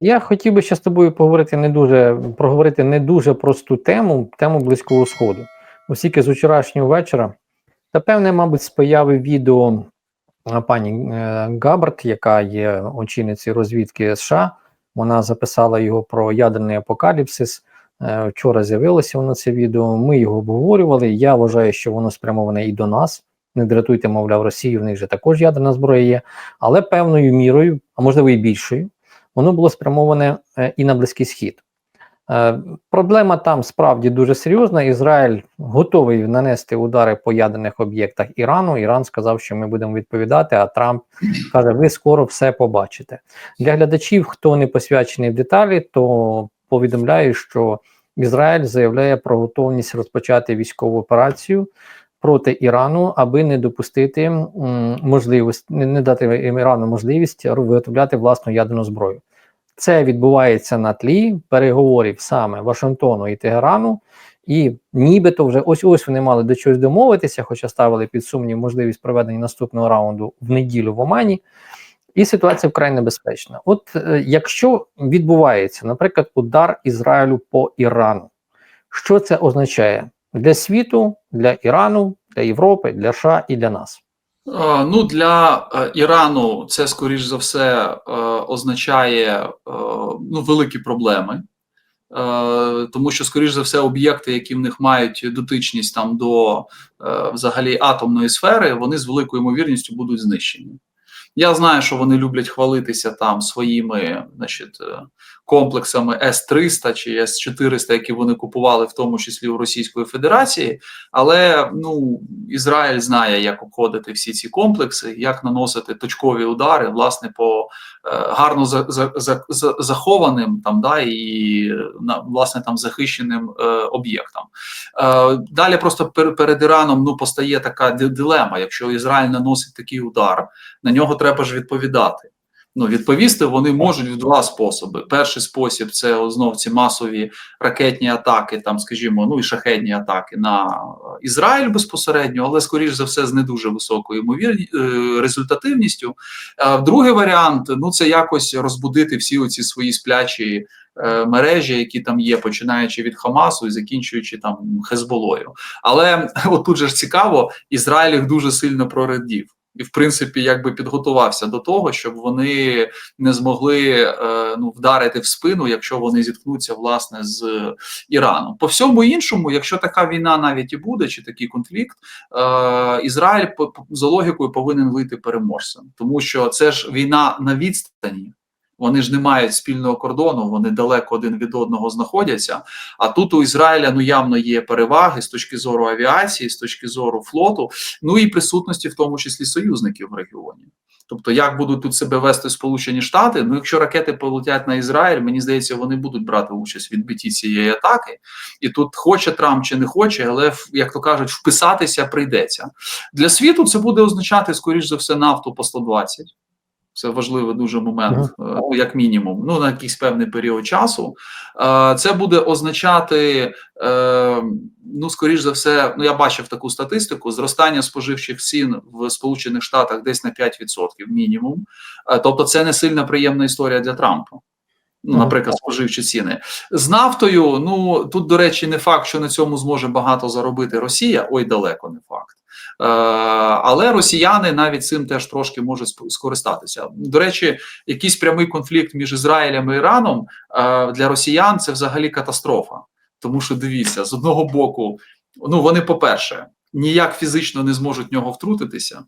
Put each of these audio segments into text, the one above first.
Я хотів би ще з тобою поговорити не дуже проговорити не дуже просту тему, тему Близького Сходу. Оскільки з вчорашнього вечора, та певне, мабуть, з появи відео пані е, Габард, яка є очільницею розвідки США, вона записала його про ядерний апокаліпсис. Е, Вчора з'явилося воно це відео. Ми його обговорювали. Я вважаю, що воно спрямоване і до нас. Не дратуйте, мовляв, Росію, в них же також ядерна зброя є, але певною мірою, а можливо і більшою, воно було спрямоване е, і на Близький Схід. Е, Проблема там справді дуже серйозна. Ізраїль готовий нанести удари по ядерних об'єктах Ірану. Іран сказав, що ми будемо відповідати. А Трамп каже: ви скоро все побачите. Для глядачів, хто не посвячений в деталі, то повідомляю, що Ізраїль заявляє про готовність розпочати військову операцію проти Ірану, аби не допустити м, можливість, не, не дати Ірану можливість виготовляти власну ядерну зброю. Це відбувається на тлі переговорів саме Вашингтону і Тегерану, і нібито вже ось ось вони мали до чогось домовитися, хоча ставили під сумнів можливість проведення наступного раунду в неділю в Омані. І ситуація вкрай небезпечна. От е, якщо відбувається, наприклад, удар Ізраїлю по Ірану, що це означає для світу, для Ірану, для Європи, для США і для нас? Ну, для е, Ірану це, скоріш за все, е, означає е, ну, великі проблеми, тому що, скоріш за все, об'єкти, які в них мають дотичність там до взагалі атомної сфери, вони з великою ймовірністю будуть знищені. Я знаю, що вони люблять хвалитися там своїми значить, комплексами С-300 чи С-400, які вони купували, в тому числі у Російської Федерації. Але ну, Ізраїль знає, як обходити всі ці комплекси, як наносити точкові удари, власне, по е, гарно за, за, за, за, захованим там, да, і на, власне там захищеним е, об'єктам. Е, далі просто пер, перед Іраном ну, постає така ди- дилема. Якщо Ізраїль наносить такий удар, на нього треба ж відповідати. Ну, відповісти вони можуть в два способи. Перший спосіб це знов ці масові ракетні атаки, там, скажімо, ну і шахетні атаки на Ізраїль безпосередньо, але скоріш за все з не дуже високою ймовірні е, результативністю. А другий варіант ну це якось розбудити всі оці свої сплячі е, мережі, які там є, починаючи від Хамасу і закінчуючи там Хезболою. Але от тут же ж цікаво, Ізраїль їх дуже сильно прорадів. І, в принципі, якби підготувався до того, щоб вони не змогли е, ну, вдарити в спину, якщо вони зіткнуться власне з Іраном. По всьому іншому, якщо така війна навіть і буде, чи такий конфлікт, е, Ізраїль по, за логікою повинен вийти переможцем, тому що це ж війна на відстані. Вони ж не мають спільного кордону, вони далеко один від одного знаходяться. А тут у Ізраїля ну явно є переваги з точки зору авіації, з точки зору флоту, ну і присутності, в тому числі союзників в регіоні. Тобто, як будуть тут себе вести Сполучені Штати? Ну, якщо ракети полетять на Ізраїль, мені здається, вони будуть брати участь в відбитті цієї атаки. І тут хоче Трамп чи не хоче, але як то кажуть, вписатися прийдеться. Для світу це буде означати, скоріш за все, нафту по 120. Це важливий дуже момент, е, ну, як мінімум, ну на якийсь певний період часу. Е, Це буде означати, е, ну скоріш за все, ну я бачив таку статистику: зростання споживчих цін в Сполучених Штатах десь на 5% мінімум. Тобто, це не сильно приємна історія для Трампа. Ну, наприклад, споживчі ціни з нафтою. Ну тут, до речі, не факт, що на цьому зможе багато заробити Росія. Ой, далеко не факт. Е, але росіяни навіть цим теж трошки можуть скористатися. До речі, якийсь прямий конфлікт між Ізраїлем і Іраном е, для росіян це взагалі катастрофа. Тому що дивіться, з одного боку, ну вони, по-перше, ніяк фізично не зможуть в нього втрутитися.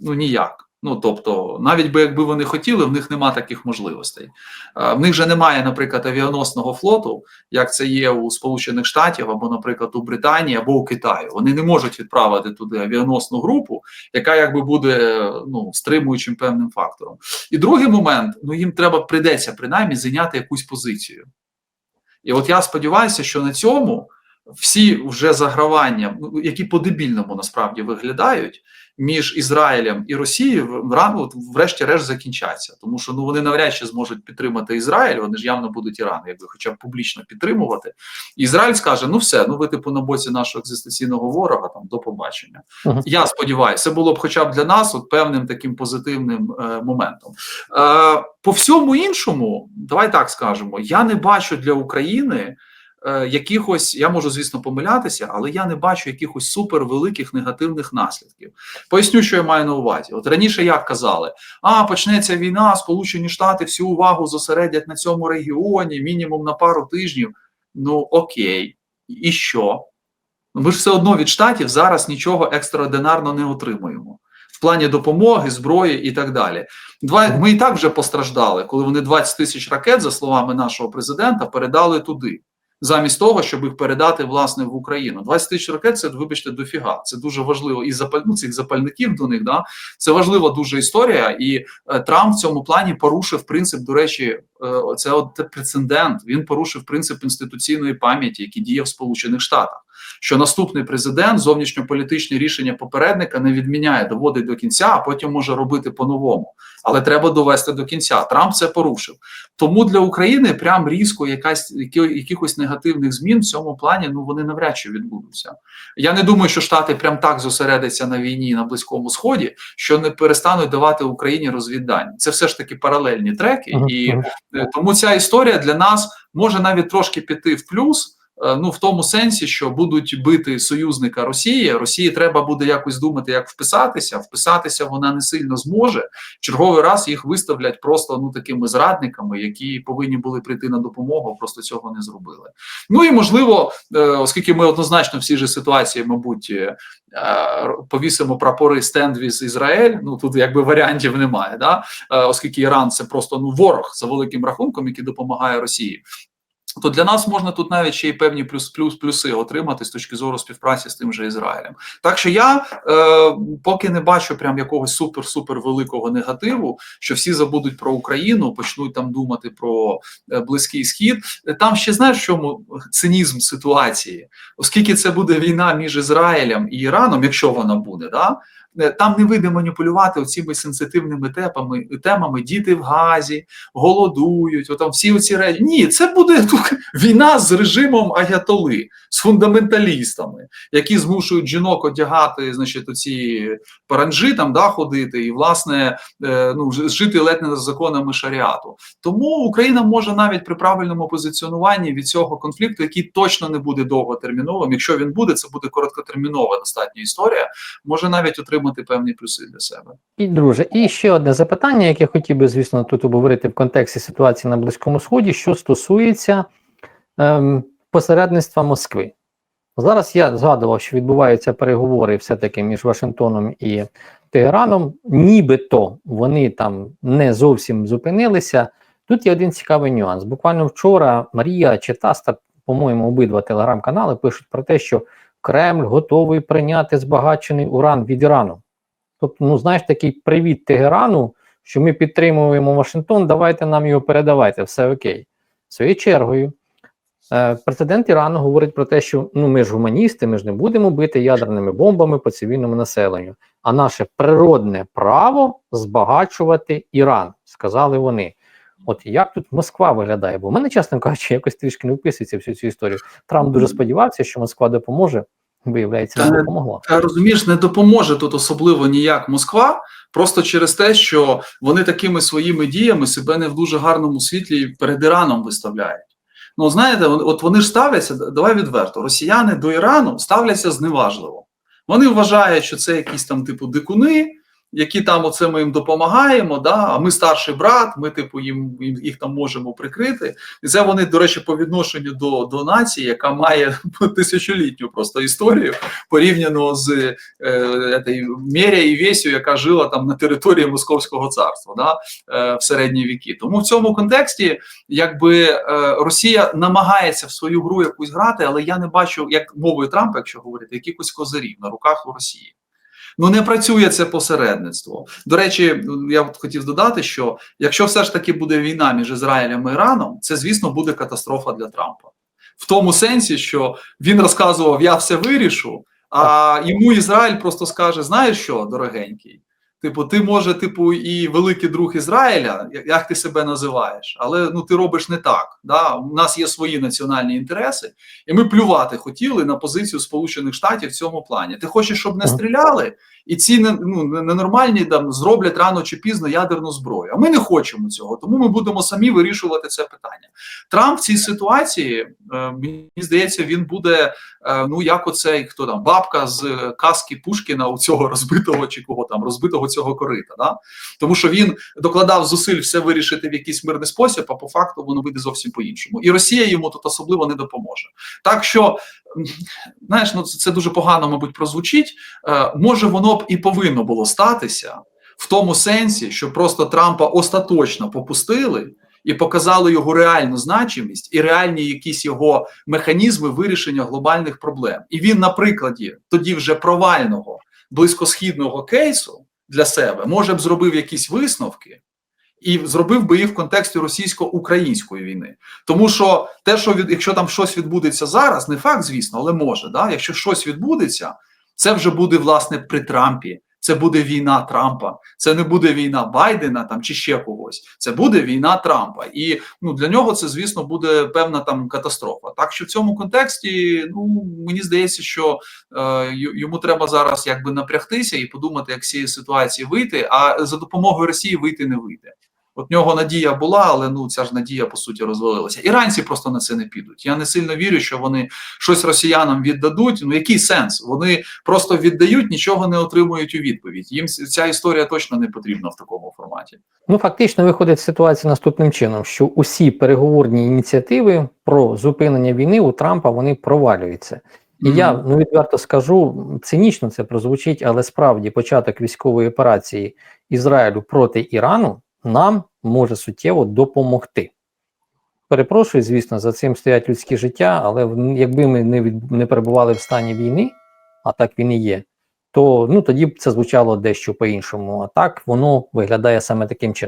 Ну ніяк. Ну тобто, навіть би якби вони хотіли, в них нема таких можливостей. Е, В них же немає, наприклад, авіаносного флоту, як це є у Сполучених Штатів або, наприклад, у Британії або у Китаї. Вони не можуть відправити туди авіаносну групу, яка якби буде ну стримуючим певним фактором. І другий момент: ну їм треба прийдеться принаймні зайняти якусь позицію. І от я сподіваюся, що на цьому всі вже загравання, ну, які по-дебільному насправді виглядають, між Ізраїлем і Росією врешті-решт закінчаться, тому що ну вони навряд чи зможуть підтримати Ізраїль. Вони ж явно будуть Іран, якби хоча б публічно підтримувати. Ізраїль скаже: ну все, ну ви типу на боці нашого екзистенційного ворога. Там до побачення. Мгм. Я сподіваюся, це було б хоча б для нас от певним таким позитивним е, моментом. Е, по всьому іншому, давай так скажемо, я не бачу для України. Е, Якихось я можу, звісно, помилятися, але я не бачу якихось супервеликих негативних наслідків. Поясню, що я маю на увазі. От раніше як казали: а почнеться війна, Сполучені Штати всю увагу зосередять на цьому регіоні, мінімум на пару тижнів. Ну окей, і що? Ну, Ми ж все одно від штатів зараз нічого екстраординарно не отримуємо в плані допомоги, зброї і так далі. Два ми і так вже постраждали, коли вони 20 тисяч ракет, за словами нашого президента, передали туди. Замість того, щоб їх передати власне в Україну, 20 тисяч ракет це вибачте дофіга. Це дуже важливо і запаль... ну, цих запальників до них. Да це важлива дуже історія, і е, Трамп в цьому плані порушив принцип. До речі, е, це от прецедент. Він порушив принцип інституційної пам'яті, який діє в Сполучених Штатах. Що наступний президент зовнішньополітичні рішення попередника не відміняє, доводить до кінця, а потім може робити по-новому. Але треба довести до кінця. Трамп це порушив. Тому для України прям різко якась які, якихось негативних змін в цьому плані ну вони навряд чи відбудуться. Я не думаю, що Штати прям так зосередяться на війні на близькому сході, що не перестануть давати Україні розвіддань. Це все ж таки паралельні треки, і е, тому ця історія для нас може навіть трошки піти в плюс. Е, Ну, в тому сенсі, що будуть бити союзника Росії, Росії треба буде якось думати, як вписатися. Вписатися вона не сильно зможе. Черговий раз їх виставлять просто ну такими зрадниками, які повинні були прийти на допомогу, просто цього не зробили. Ну і можливо, е, оскільки ми однозначно в цій же ситуації, мабуть, е, повісимо прапори стенд віз Ізраїль. Ну тут якби варіантів немає, да оскільки Іран це просто ну ворог за великим рахунком, який допомагає Росії. То для нас можна тут навіть ще й певні плюс, плюс плюси отримати з точки зору співпраці з тим же Ізраїлем. Так що я е, поки не бачу прям якогось супер-супер великого негативу, що всі забудуть про Україну, почнуть там думати про е, близький схід. Там ще знаєш, в чому цинізм ситуації, оскільки це буде війна між Ізраїлем і Іраном, якщо вона буде, да. Е, Там не вийде маніпулювати цими сенситивними тепами, темами діти в газі, голодують, отам всі оці речі. Ні, це буде війна з режимом аятоли, з фундаменталістами, які змушують жінок одягати, значить, оці паранджі там да, ходити, і власне е, ну жити ледь не за законами шаріату. Тому Україна може навіть при правильному позиціонуванні від цього конфлікту, який точно не буде довготерміновим. Якщо він буде, це буде короткотермінова достатня історія. Може навіть отримати певні плюси для себе. І друже, і ще одне запитання, яке хотів би, звісно, тут обговорити в контексті ситуації на Близькому Сході, що стосується ем, посередництва Москви. Зараз я згадував, що відбуваються переговори все-таки між Вашингтоном і Тегераном. Нібито вони там не зовсім зупинилися. Тут є один цікавий нюанс. Буквально вчора Марія чи Таста, по-моєму, обидва телеграм-канали пишуть про те, що Кремль готовий прийняти збагачений уран від Ірану. Тобто, ну знаєш, такий привіт Тегерану, що ми підтримуємо Вашингтон, давайте нам його передавайте, все окей. Своєю чергою, е, президент Ірану говорить про те, що ну ми ж гуманісти, ми ж не будемо бити ядерними бомбами по цивільному населенню. А наше природне право збагачувати Іран, сказали вони. От як тут Москва виглядає? Бо в мене, чесно кажучи, якось трішки не вписується всю цю історію. Трамп дуже сподівався, що Москва допоможе. Виявляється, не допомогло. розумієш, не допоможе тут особливо ніяк Москва, просто через те, що вони такими своїми діями себе не в дуже гарному світлі перед Іраном виставляють. Ну, знаєте, от вони ж ставляться, давай відверто, росіяни до Ірану ставляться зневажливо. Вони вважають, що це якісь там типу дикуни, які там оце ми їм допомагаємо, да? а ми старший брат, ми, типу, їм, їх там можемо прикрити. І це вони, до речі, по відношенню до, до нації, яка має тисячолітню просто історію порівняно з е, этой Меря і Весю, яка жила там на території Московського царства да, е, в середні віки. Тому в цьому контексті, якби е, Росія намагається в свою гру якусь грати, але я не бачу, як мовою Трампа, якщо говорити, якихось козирів на руках у Росії. Ну не працює це посередництво. До речі, я от хотів додати, що якщо все ж таки буде війна між Ізраїлем і Іраном, це звісно буде катастрофа для Трампа. В тому сенсі, що він розказував, я все вирішу, А йому Ізраїль просто скаже: знаєш що, дорогенький? Типу, ти може, типу, і великий друг Ізраїля, як ти себе називаєш, але ну ти робиш не так. Да? У нас є свої національні інтереси, і ми плювати хотіли на позицію Сполучених Штатів в цьому плані. Ти хочеш, щоб не стріляли, і ці ну, ненормальні там зроблять рано чи пізно ядерну зброю. А ми не хочемо цього, тому ми будемо самі вирішувати це питання. Трамп в цій ситуації, е, мені здається, він буде е, ну як оцей хто там бабка з казки Пушкіна у цього розбитого чи кого там розбитого цього корита. Да? Тому що він докладав зусиль все вирішити в якийсь мирний спосіб, а по факту воно вийде зовсім по-іншому. І Росія йому тут особливо не допоможе. Так що, знаєш, ну це, дуже погано, мабуть, прозвучить. Е, може, воно б і повинно було статися в тому сенсі, що просто Трампа остаточно попустили. І показали його реальну значимість і реальні якісь його механізми вирішення глобальних проблем. І він, на прикладі тоді вже провального близькосхідного кейсу для себе може б зробив якісь висновки і зробив би їх в контексті російсько-української війни. Тому що те, що від, якщо там щось відбудеться зараз, не факт, звісно, але може. Да? Якщо щось відбудеться, це вже буде власне при Трампі. Це буде війна Трампа, це не буде війна Байдена там чи ще когось. Це буде війна Трампа, і ну для нього це звісно буде певна там катастрофа. Так що в цьому контексті, ну мені здається, що е, йому треба зараз якби напрягтися і подумати, як з цієї ситуації вийти. А за допомогою Росії вийти не вийде. От нього надія була, але ну ця ж надія по суті розвалилася. Іранці просто на це не підуть. Я не сильно вірю, що вони щось росіянам віддадуть. Ну який сенс? Вони просто віддають, нічого не отримують у відповідь. Їм ця історія точно не потрібна в такому форматі. Ну, фактично виходить ситуація наступним чином: що усі переговорні ініціативи про зупинення війни у Трампа вони провалюються. І я ну відверто скажу, цинічно це прозвучить, але справді початок військової операції Ізраїлю проти Ірану нам може суттєво допомогти. Перепрошую, звісно, за цим стоять людські життя, але якби ми не, від, не перебували в стані війни, а так він і є, то ну тоді б це звучало дещо по-іншому. А так воно виглядає саме таким чином.